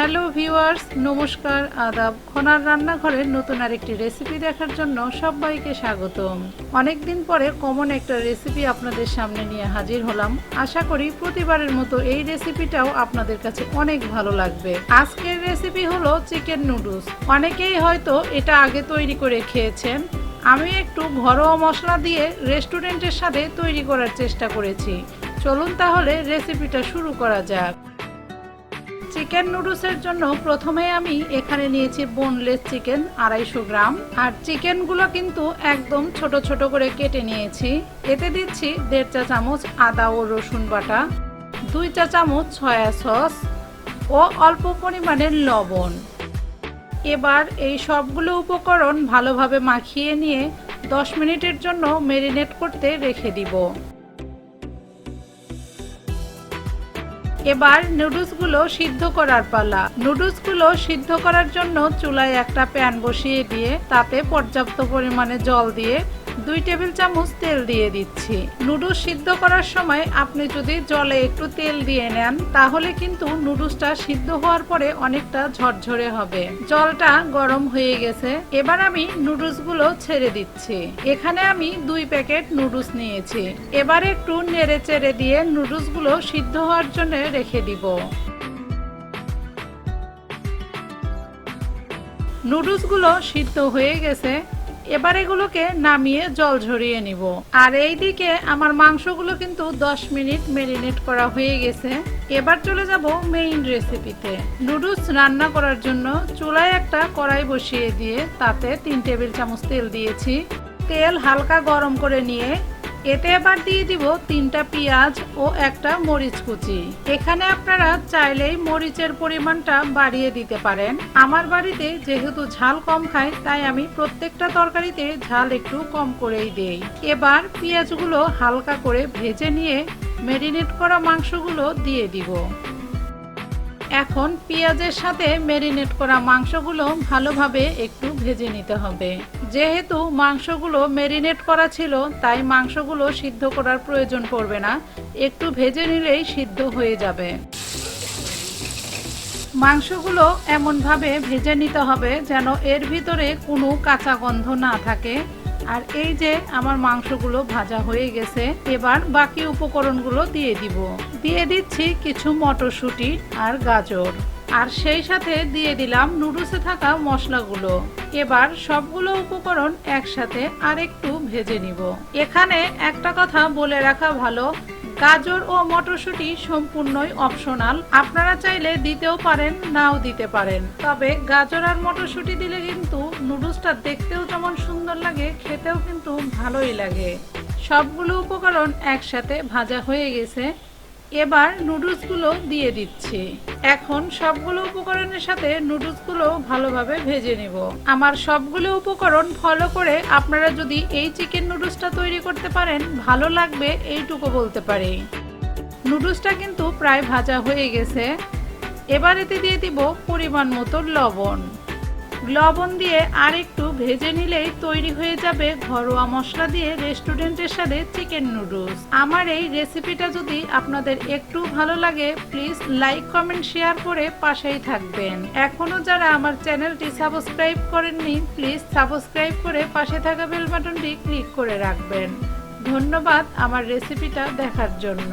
Hello viewers, নমস্কার, আদাব। খনার রান্নাঘরের নতুন আরেকটি রেসিপি দেখার জন্য সবাইকে স্বাগতম। অনেকদিন পরে কমন একটা রেসিপি আপনাদের সামনে নিয়ে হাজির হলাম। আশা করি প্রতিবারের মতো এই রেসিপিটাও আপনাদের কাছে অনেক ভালো লাগবে। আজকের রেসিপি হলো চিকেন নুডলস। অনেকেই হয়তো এটা আগে তৈরি করে খেয়েছেন। আমি একটু ঘরোয়া মশলা দিয়ে রেস্টুরেন্টের সাথে তৈরি করার চেষ্টা করেছি। চলুন তাহলে রেসিপিটা শুরু করা যাক। চিকেন নুডলসের জন্য প্রথমে আমি এখানে নিয়েছি বোনলেস চিকেন আড়াইশো গ্রাম। আর চিকেনগুলো কিন্তু একদম ছোট ছোট করে কেটে নিয়েছি। এতে দিচ্ছি দেড় চা চামচ আদা ও রসুন বাটা, দুই চা চামচ সয়া সস ও অল্প পরিমাণের লবণ। এবার এই সবগুলো উপকরণ ভালোভাবে মাখিয়ে নিয়ে দশ মিনিটের জন্য মেরিনেট করতে রেখে দিব। এবার নুডলসগুলো সিদ্ধ করার পালা। নুডলসগুলো সিদ্ধ করার জন্য চুলায় একটা প্যান বসিয়ে দিয়ে তাতে পর্যাপ্ত পরিমাণে জল দিয়ে দুই টেবিল চামচ তেল দিয়ে দিচ্ছি। নুডলস সিদ্ধ করার সময় আপনি যদি জলে একটু তেল দিয়ে নেন, তাহলে কিন্তু নুডলসটা সিদ্ধ হওয়ার পরে অনেকটা ঝরঝরে হবে। জলটা গরম হয়ে গেছে। এবার আমি নুডলসগুলো ছেড়ে দিচ্ছি। এখানে আমি দুই প্যাকেট নুডলস নিয়েছি। এবার একটু নেড়ে চেড়ে দিয়ে নুডলসগুলো সিদ্ধ হওয়ার জন্য রেখে দিব। নুডলসগুলো সিদ্ধ হয়ে গেছে। এবার এগুলোকে নামিয়ে জল ঝরিয়ে নিব। আর এই দিকে আমার মাংসগুলো কিন্তু 10 মিনিট মেরিনেট করা হয়ে গেছে। এবার চলে যাব মেইন রেসিপিতে নুডলস রান্না করার জন্য চুলায় একটা কড়াই বসিয়ে দিয়ে তাতে তিন টেবিল চামচ তেল দিয়েছি। তেল হালকা গরম করে নিয়ে এতে এবার দিয়ে দিব তিনটা পেঁয়াজ ও একটা মরিচ কুচি। এখানে আপনারা চাইলেই মরিচের পরিমাণটা বাড়িয়ে দিতে পারেন। আমার বাড়িতে যেহেতু ঝাল কম খাই, তাই আমি প্রত্যেকটা তরকারিতে ঝাল একটু কম করেই দেই। এবার পেঁয়াজগুলো হালকা করে ভেজে নিয়ে ম্যারিনেট করা মাংসগুলো দিয়ে দিব। এখন পেঁয়াজের সাথে মেরিনেট করা মাংসগুলো ভালোভাবে একটু ভেজে নিতে হবে। যেহেতু মাংসগুলো মেরিনেট করা ছিল, তাই মাংসগুলো সিদ্ধ করার প্রয়োজন পড়বে না। একটু ভেজে নিলেই সিদ্ধ হয়ে যাবে। মাংসগুলো এমনভাবে ভেজে নিতে হবে যেন এর ভিতরে কোনো কাঁচা গন্ধ না থাকে। আর এই যে আমার মাংসগুলো ভাজা হয়ে গেছে, এবার বাকি উপকরণগুলো দিয়ে দিব। দিয়ে দিচ্ছি কিছু মটরশুঁটি আর গাজর। আর সেই সাথে দিয়ে দিলাম নুডলসে থাকা মশলাগুলো। এবার সবগুলো উপকরণ একসাথে আর একটু ভেজে নিব। এখানে একটা কথা বলে রাখা ভালো গাজর ও মটরশুঁটি সম্পূর্ণই অপশনাল আপনারা চাইলে দিতেও পারেন, নাও দিতে পারেন। তবে গাজর আর মটরশুঁটি দিলে কিন্তু নুডলসটা দেখতেও যেমন সুন্দর লাগে, খেতেও কিন্তু ভালোই লাগে। সবগুলো উপকরণ একসাথে ভাজা হয়ে গেছে। এবার নুডলসগুলো দিয়ে দিচ্ছি। এখন সবগুলো উপকরণের সাথে নুডলসগুলো ভালোভাবে ভেজে নেব। আমার সবগুলো উপকরণ ফলো করে আপনারা যদি এই চিকেন নুডলসটা তৈরি করতে পারেন, ভালো লাগবে এইটুকু বলতে পারি। নুডলসটা কিন্তু প্রায় ভাজা হয়ে গেছে। এবার এতে দিয়ে দিব পরিমাণ মতো লবণ। লবণ দিয়ে আর একটু ভেজে নিলেই তৈরি হয়ে যাবে ঘরোয়া মশলা দিয়ে রেস্টুরেন্টের সাথে চিকেন নুডলস। আমার এই রেসিপিটা যদি আপনাদের একটু ভালো লাগে, প্লিজ লাইক, কমেন্ট, শেয়ার করে পাশেই থাকবেন। এখনও যারা আমার চ্যানেলটি সাবস্ক্রাইব করেননি, প্লিজ সাবস্ক্রাইব করে পাশে থাকা বেল বাটনটি ক্লিক করে রাখবেন। ধন্যবাদ আমার রেসিপিটা দেখার জন্য।